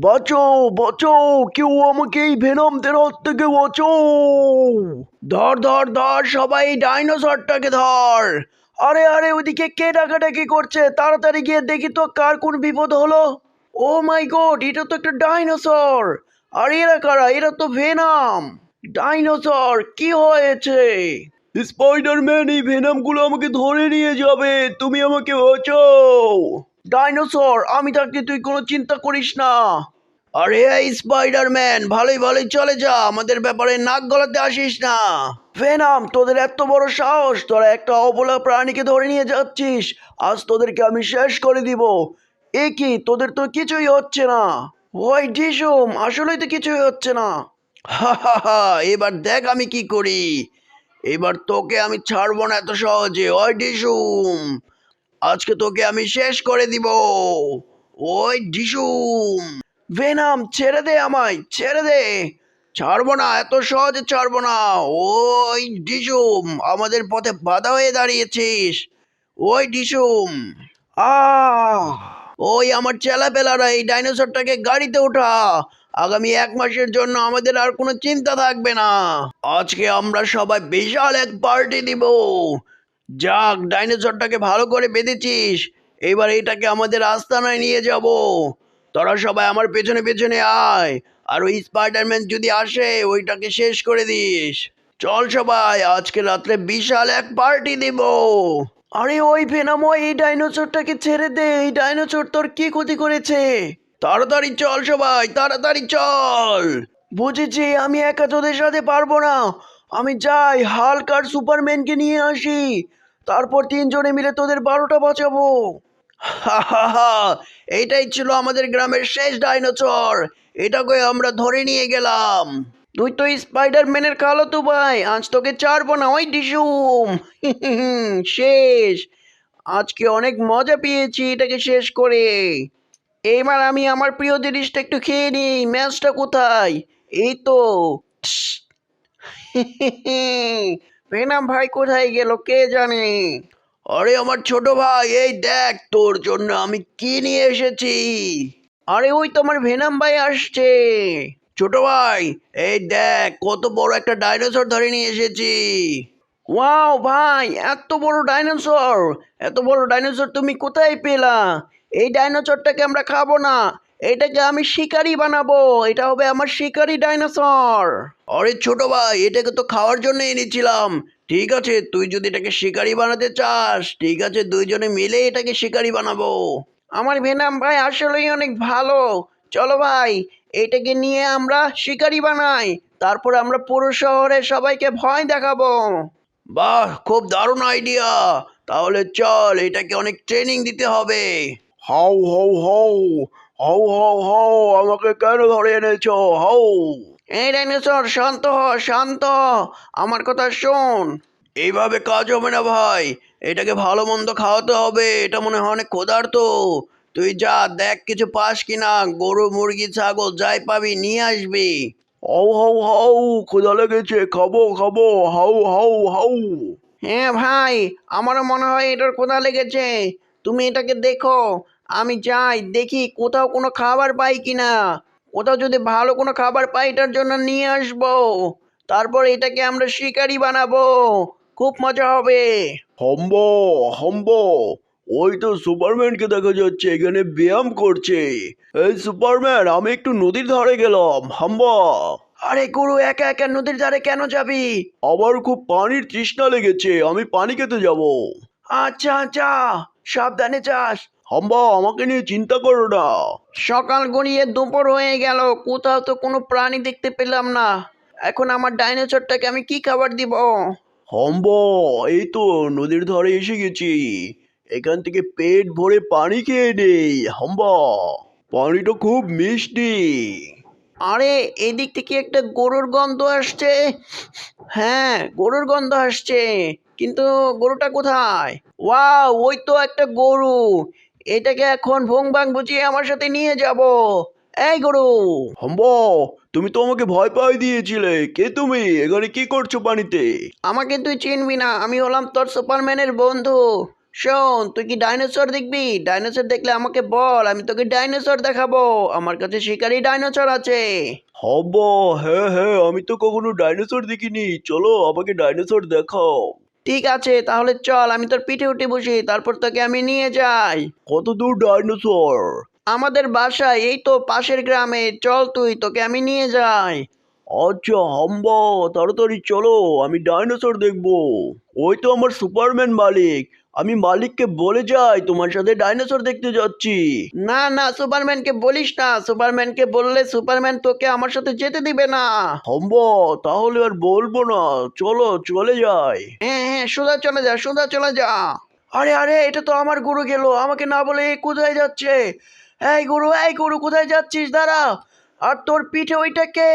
বাঁচো বাঁচো কেউ আমাকে এই ভেনমদের হাত থেকে বাঁচো ধর ধর ধর, সবাই ডাইনোসরটাকে ধর। আরে আরে ওদিকে কে ডাকাডাকি করছে? তাড়াতাড়ি গিয়ে দেখি তো কার কোন বিপদ হলো। ও মাই গড, এটা তো একটা ডাইনোসর। আর এরা কারা? এরা তো ভেনাম। ডাইনোসর, কি হয়েছে? স্পাইডারম্যান, এই ভেনামগুলো আমাকে ধরে নিয়ে যাবে। তুমি আমাকে বাঁচাও। ডাইনোসর, আমি থাকতে তুই কোনো চিন্তা করিস না। আরে, এই স্পাইডারম্যান, ভালোই ভালোই চলে যা, আমাদের ব্যাপারে নাক গলাতে আসিস না। ভেনাম, তোদের এত বড় সাহস, তোরা একটা অবলা প্রাণীকে ধরে নিয়ে যাচ্ছিস, আজ তোদেরকে আমি শেষ করে দিব। এ কি, তোদের তো কিছুই হচ্ছে না। ওই ডিসুম, আসলেই তো কিছুই হচ্ছে না। হা হা হা, এবার দেখ আমি কি করি। এবার তোকে আমি ছাড়বো না এত সহজে, ওই ডিসুম। আজকে তোকে আমি শেষ করে দিব। ওই ডিসুম ভেনাম, ছেড়ে দে আমায়, ছেড়ে দে। ছাড়বো না, এত সহজে ছাড়বো না। ওই ডিসুম আমাদের পথে বাধা হয়ে দাঁড়িয়েছিস। ওই ডিসুম আহ, ওই আমার চেলাপেলারা, এই ডাইনোসরটাকে গাড়িতে ওঠা। আগামী এক মাসের জন্য আমাদের আর কোনো চিন্তা থাকবে না। আজকে আমরা সবাই বিশাল এক পার্টি দিব। যাক, ডাইনোসরটাকে ভালো করে বেঁধেছিস। এবার এটাকে আমাদের আস্তানায় নিয়ে যাব। তোরা সবাই আমার পেছনে পেছনে আয়। আর ওই স্পাইডারম্যান যদি আসে, ওইটাকে শেষ করে দিস। চল সবাই, আজকে রাত্রে বিশাল এক পার্টি দিব। আরে ওই ভেনাময় এই ডাইনোসরটাকে ছেড়ে দে। এই ডাইনোসর তোর কি ক্ষতি করেছে? তাড়াতাড়ি চল সবাই, তাড়াতাড়ি চল। বুঝেছি, আমি একা তোদের সাথে পারব না। আমি যাই, হাল্ক আর সুপারম্যানকে নিয়ে আসি। তারপর তিনজনে মিলে তোদের বারোটা বাঁচাবো। এইটাই ছিল আমাদের গ্রামের শেষ ডাইনোসর। এটাকে আমরা ধরে নিয়ে গেলাম। তুই তো স্পাইডারম্যানের কালো তো ভাই, আজ তোকে ছাড়বো না, ওই ডিসুম। শেষ। আজকে অনেক মজা পেয়েছি এটাকে শেষ করে। এবার আমি আমার প্রিয় জিনিসটা একটু খেয়ে নিই, ম্যাচটা কোথায়? এই তো। ভেনাম ভাই কোথায় গেল কে জানে? আরে আমার ছোট ভাই এই দেখ তোর জন্য আমি কি নিয়ে এসেছি। আরে ওই তোমার ভেনাম ভাই আসছে। ছোট ভাই এই দেখ কত বড় একটা ডাইনোসর ধরে নিয়ে এসেছি। ওয়াও ভাই এত বড় ডাইনোসর এত বড় ডাইনোসর তুমি কোথায় পেলা? এই ডাইনোসরটাকে আমরা খাব না এটাকে আমি শিকারি বানাবো। এটা হবে আমার শিকারি ডাইনোসর। আরে ছোট ভাই এটাকে তো খাওয়ার জন্য এনেছিলাম। ঠিক আছে তুই যদি এটাকে শিকারি বানাতে চাস ঠিক আছে দুইজনে মিলে এটাকে শিকারি বানাবো। আমার ভেনাম ভাই আসলেই অনেক ভালো। চলো ভাই এটাকে নিয়ে আমরা শিকারি বানাই। তারপর আমরা পুরো শহরে সবাইকে ভয় দেখাবো। বাহ খুব দারুণ আইডিয়া। তাহলে চল এটাকে অনেক ট্রেনিং দিতে হবে। How how how how how how আমাকে কেন ধরে এনেছো? হাউ এই ডাইনোসর শান্ত হ শান্ত হ। আমার কথা শোন। এইভাবে কাজ হবে না ভাই। এটাকে ভালো মন্দ খাওয়াতে হবে। এটা মনে হয় অনেক ক্ষুধার্ত। তুই যা দেখ কিছু পাস কিনা। গরু মুরগি ছাগল যাই পাবি নিয়ে আসবি। হাউ হাউ হাউ ক্ষুধা লেগেছে। খাব খাব। হাউ হাউ হাউ হ্যাঁ ভাই আমারও মনে হয় এটার ক্ষুধা লেগেছে। তুমি এটাকে দেখো। আমি যাই দেখি কোথাও কোনো খাবার পাই কিনা। কোথাও যদি ভালো কোনো খাবার পাই এটার জন্য নিয়ে আসব। তারপর এটাকে আমরা শিকারি বানাবো। খুব মজা হবে। হম্ব হম্ব ওই তো সুপারম্যানকে দেখা যাচ্ছে এখানে ব্যায়াম করছে। এই সুপারম্যান আমি একটু নদীর ধারে গেলাম হাম্বা। আরে গুরু একা একা নদীর ধারে কেন যাবি? আমার খুব পানির তৃষ্ণা লেগেছে আমি পানি খেতে যাব। আচ্ছা আচ্ছা সাবধানে যাস। হাম্বা আমাকে নিয়ে চিন্তা করো না। সকাল গড়িয়ে দুপুর হয়ে গেল কোথাও তো কোনো প্রাণী দেখতে পেলাম না। এখন আমার ডাইনোসরটাকে আমি কি খাবার দিব? হম্ব এই তো নদীর ধারে এসে গেছি। এখান থেকে পেট ভরে পানি খেয়ে নেই হাম্বা। পানিটা খুব মিষ্টি। আরে এদিক থেকে একটা গরুর গন্ধ আসছে। হ্যাঁ গরুর গন্ধ আসছে কিন্তু গরুটা কোথায়? ওয়া ওই তো একটা গরু। এটাকে এখন ভোং ভাং বুঝিয়ে আমার সাথে নিয়ে যাব। এই গরু। হম্ব তুমি তো আমাকে ভয় পাই দিয়েছিলে। কে তুমি? এখানে কি করছ পানিতে? আমাকে তুই চিনবি না আমি হলাম তোর সুপারম্যানের বন্ধু। শোন তুই কি ডাইনোসর দেখবি? ডাইনোসর দেখলে আমাকে বল আমি তোকে ডাইনোসর দেখাবো। আমার কাছে শিকারি ডাইনোসর আছে। হব হ্যাঁ হ্যাঁ আমি তো কখনো ডাইনোসর দেখিনি। চলো আমাকে ডাইনোসর দেখাও। ঠিক আছে তাহলে চল আমি তোর পিঠে উঠে বসি তারপর তোকে আমি নিয়ে যাই। কত দূর ডাইনোসর? আমাদের বাসায় এই তো পাশের গ্রামে চল তুই তোকে আমি নিয়ে যাই। আচ্ছা হাম্ব তাড়াতাড়ি চলো আমি ডাইনোসর দেখব। ওই তো আমার সুপারম্যান মালিক। আমি মালিককে বলে যাই তোমার সাথে ডাইনোসর দেখতে যাচ্ছি। না না সুপারম্যানকে বলিস না। সুপারম্যানকে বললে সুপারম্যান তোকে আমার সাথে যেতে দিবে না। হাম্বা তাহলে আর বলব না। চলো চলে যাই। হ্যাঁ হ্যাঁ সোজা চলে যা সোজা চলে যা। আরে আরে এটা তো আমার গুরু গেল। আমাকে না বলে কোথায় যাচ্ছে? এই গুরু এই গুরু কোথায় যাচ্ছিস? দাঁড়া। আর তোর পিঠে ওইটা কে?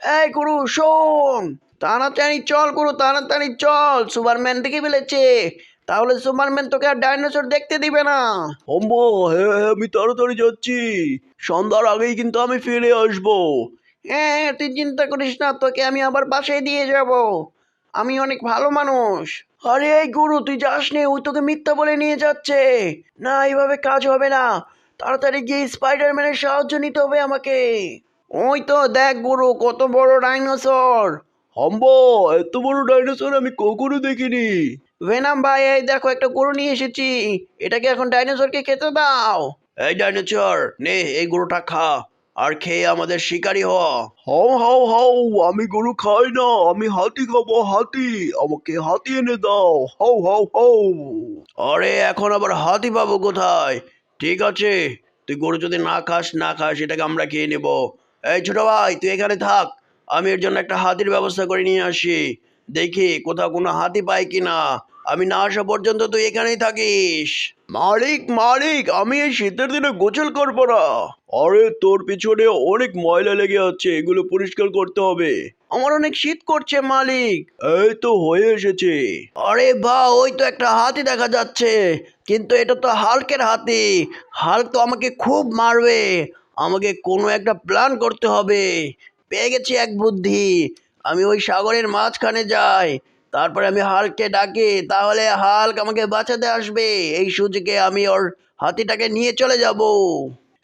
এই গুরু শোন। তাড়াতাড়ি চল গুরু তাড়াতাড়ি চল। সুপারম্যান দেখে ফেলেছে। তাহলে সুপারম্যান তোকে আর ডাইনোসর দেখতে দিবে না। হাম্বা হ্যাঁ হ্যাঁ আমি তাড়াতাড়ি যাচ্ছি। সন্ধ্যার আগেই কিন্তু আমি ফিরে আসব। হ্যাঁ হ্যাঁ, তুই চিন্তা করিস না তোকে আমি আবার বাসায় দিয়ে যাব। আমি অনেক ভালো মানুষ। আরে এই গুরু তুই যাস নে ওই তোকে মিথ্যা বলে নিয়ে যাচ্ছে। না এইভাবে কাজ হবে না। তাড়াতাড়ি গিয়ে স্পাইডারম্যানের সাহায্য নিতে হবে আমাকে। ওই তো দেখ গুরু কত বড় ডাইনোসর। হাম্বা এত বড় ডাইনোসর আমি কখনো দেখিনি। ভেনাম ভাই এই দেখো একটা গরু নিয়ে এসেছি। এটাকে এখন ডাইনোসরকে খেতে দাও। এই ডাইনোসর নে এই গরুটা খা। আর খেয়ে আমাদের শিকারী হ। হাও হাও হাও আমি গরু খাই না আমি হাতি খাব হাতি। আমাকে হাতি এনে দাও। হাও হাও হাও। আরে এখন আবার হাতি পাবো কোথায়? ঠিক আছে তুই গরু যদি না খাস না খাস এটাকে আমরা খেয়ে নেব। এই ছোট ভাই তুই এখানে থাক। আমি এর জন্য একটা হাতির ব্যবস্থা করে নিয়ে আসি। দেখি কোথাও কোনো হাতি পাই কিনা। আমি না আসা পর্যন্ত তুই এখানেই থাকিস। মালিক মালিক, আমি এই শীতের দিনে গোসল করব না। আরে, তোর পিছনে অনেক ময়লা লেগে আছে, এগুলো পরিষ্কার করতে হবে। আমার অনেক শীত করছে, মালিক। এই তো হয়ে এসেছে। আরে বা, ওই তো একটা হাতি দেখা যাচ্ছে। কিন্তু এটা তো হালকের হাতি। হাল্ক তো আমাকে খুব মারবে। আমাকে কোনো একটা প্ল্যান করতে হবে। পেয়ে গেছি এক বুদ্ধি। আমি ওই সাগরের মাঝখানে যাই। তারপরে আমি হালকে ডাকি, তাহলে হাল্ক আমাকে বাঁচাতে আসবে। এই সুযোগে আমি ওর হাতিটাকে নিয়ে চলে যাব।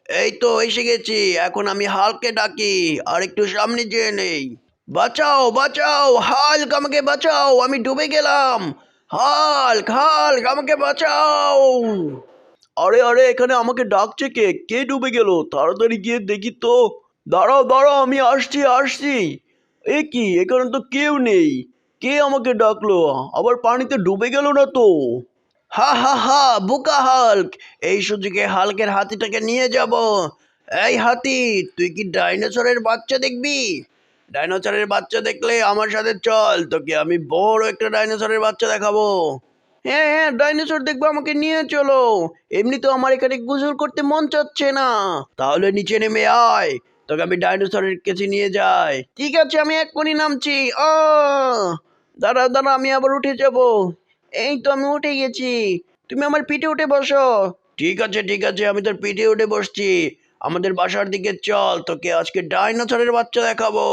এই তো, এসে গেছি। এখন আমি হালকে ডাকি, আর একটু সামনে যেয়ে নেই। বাঁচাও বাঁচাও, হাল্ক আমাকে বাঁচাও, আমি ডুবে গেলাম। হাল্ক হাল্ক আমাকে বাঁচাও। আরে আরে, এখানে আমাকে ডাকছে কে? কে ডুবে গেল? তাড়াতাড়ি গিয়ে দেখি তো। দাঁড়াও দাঁড়াও, আমি আসছি আসছি। এ কি, এখানে তো কেউ নেই। কে আমাকে ডাকলো? আবার পানিতে ডুবে গেল না তো? হা হা হা, বোকা হাল্ক। এই সুযোগে হাল্কের হাতিটাকে নিয়ে যাব। এই হাতি, তুই কি ডাইনোসরের বাচ্চা দেখবি? ডাইনোসরের বাচ্চা দেখলে আমার সাথে চল, তোকে আমি বড় একটা ডাইনোসরের বাচ্চা দেখাবো। হ্যাঁ হ্যাঁ ডাইনোসর দেখব, আমাকে নিয়ে চলো। এমনি তো আমার এখানে গুজল করতে মন চাচ্ছে না। তাহলে নিচে নেমে আয়। তোকে আমি ডাইনোসরের কাছে নিয়ে যাই। ঠিক আছে আমি এক্ষুনি নামছি। ও দাঁড়া দাঁড়া আমি আবার উঠে যাব। এই তো আমি উঠে গেছি। তুমি আমার পিঠে উঠে বসো। ঠিক আছে ঠিক আছে আমি তোর পিঠে উঠে বসছি। আমাদের বাসার দিকে চল তোকে আজকে ডাইনোসরের বাচ্চা দেখাবো।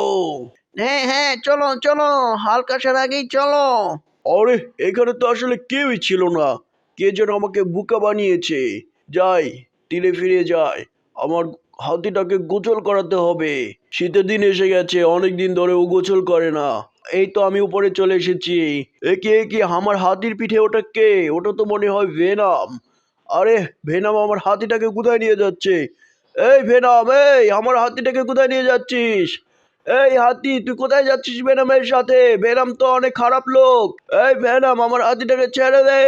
হ্যাঁ হ্যাঁ চলো চলো হালকা সার আগেই চলো। আরে এখানে তো আসলে কেউই ছিল না। কে যেন আমাকে বুকা বানিয়েছে। যাই তীরে ফিরে যায় আমার হাতিটাকে গোসল করাতে হবে। শীতের দিন এসে গেছে অনেক দিন ধরে ও গোসল করে না। এই তো আমি উপরে চলে এসেছি। একে একে আমার হাতির পিঠে ওটা কে? ওটা তো মনে হয় ভেনাম। আরে, ভেনাম আমার হাতিটাকে কোথায় নিয়ে যাচ্ছে? এই ভেনাম, এই, আমার হাতিটাকে কোথায় নিয়ে যাচ্ছিস? এই হাতি, তুই কোথায় যাচ্ছিস ভেনামের সাথে? ভেনাম তো অনেক খারাপ লোক। এই ভেনাম, আমার হাতিটাকে ছেড়ে দে।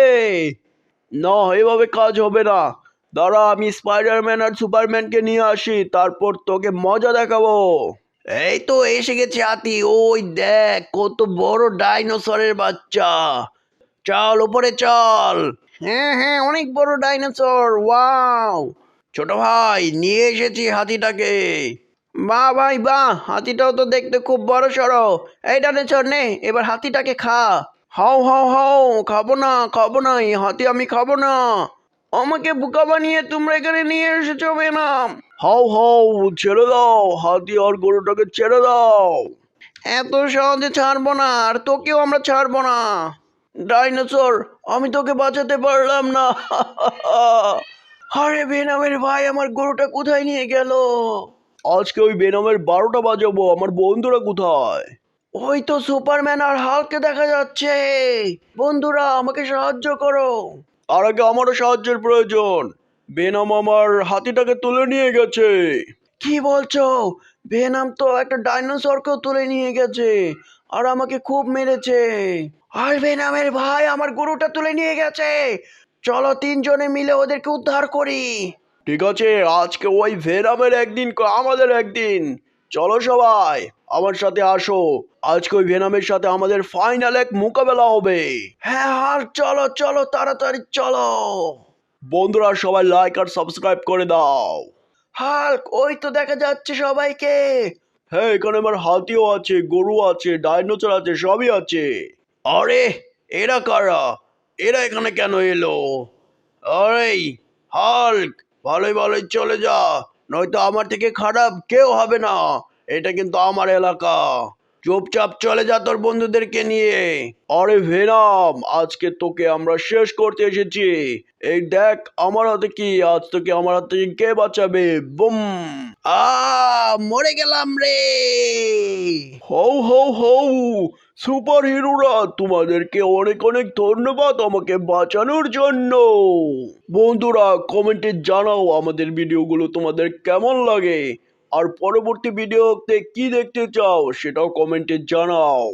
না, এভাবে কাজ হবে না। দাঁড়া, আমি স্পাইডারম্যান আর সুপারম্যানকে নিয়ে আসি, তারপর তোকে মজা দেখাবো। এই তো, এসে গেছে হাতি ওই দেখ, কত বড় ডাইনোসরের বাচ্চা। চল, ওপরে চল। হ্যাঁ হ্যাঁ অনেক বড় ডাইনোসর, ওয়াও। ছোট ভাই, নিয়ে এসেছি হাতিটাকে। বাহ ভাই বাহ হাতিটাও তো দেখতে খুব বড় সড়ো। এই ডাইনোসর, নে, এবার হাতিটাকে খা। হাও হাও হাও, খাব না খাব না, এই হাতি আমি খাব না। আমাকে বোকা বানিয়ে তোমরা এখানে নিয়ে এসেছ বেনাম। হাও হাও ছেড়ে দাও হাতি আর গরুটাকে ছেড়ে দাও। এত সহজে ছাড়বো না আর তোকেও আমরা ছাড়বো না। ডাইনোসর আমি তোকে বাঁচাতে পারলাম না। আরে বেনামের ভাই আমার গরুটা কোথায় নিয়ে গেল? আজকে ওই বেনামের বারোটা বাজাবো আমার বন্ধুরা কোথায়? ওই তো সুপারম্যান আর হালকে দেখা যাচ্ছে। বন্ধুরা আমাকে সাহায্য করো। আর আগে আমারও সাহায্যের প্রয়োজন। বেনাম আমার হাতিটাকে তুলে নিয়ে গেছে। কি বলছো? বেনাম তো একটা ডাইনোসরকেও তুলে নিয়ে গেছে আর আমাকে খুব মেরেছে। আর বেনামের ভাই আমার গরুটা তুলে নিয়ে গেছে। চলো তিনজনে মিলে ওদেরকে উদ্ধার করি। ঠিক আছে, আজকে ওই ভেনামের একদিন, আমাদের একদিন। চলো সবাই। আমার সাথে আসো। আজকে ওই ভেনামের সাথে আমাদের ফাইনাল এক মোকাবেলা হবে। হ্যাঁ হাল চলো চলো, তাড়াতাড়ি চলো। বন্ধুরা, সবাই লাইক আর সাবস্ক্রাইব করে দাও। হাল্ক, ওই তো দেখা যাচ্ছে সবাইকে। হ্যাঁ এখানে আমার হাতিও আছে গরু আছে ডাইনোসর আছে, সবই আছে। আরে, এরা কারা? এরা এখানে কেন এলো? আরে, হাল্ক, ভালোই ভালোই চলে যা। নয়তো আমার থেকে খারাপ কেউ হবে না। এটা কিন্তু আমার এলাকা। চুপচাপ চলে যা তোর বন্ধুদেরকে নিয়ে। আরে ভেনাম আজকে তোকে আমরা শেষ করতে এসেছি। এই দেখ, আমার হাতে কি? আজ তোকে আমার হাত কে বাঁচাবে? বুম। আ, মরে গেলাম রে। হৌ হৌ হৌ সুপার হিরোরা তোমাদেরকে অনেক অনেক ধন্যবাদ আমাকে বাঁচানোর জন্য। বন্ধুরা, কমেন্টে জানাও আমাদের ভিডিওগুলো তোমাদের কেমন লাগে। আর পরবর্তী ভিডিওতে কি দেখতে চাও সেটাও কমেন্টে জানাও।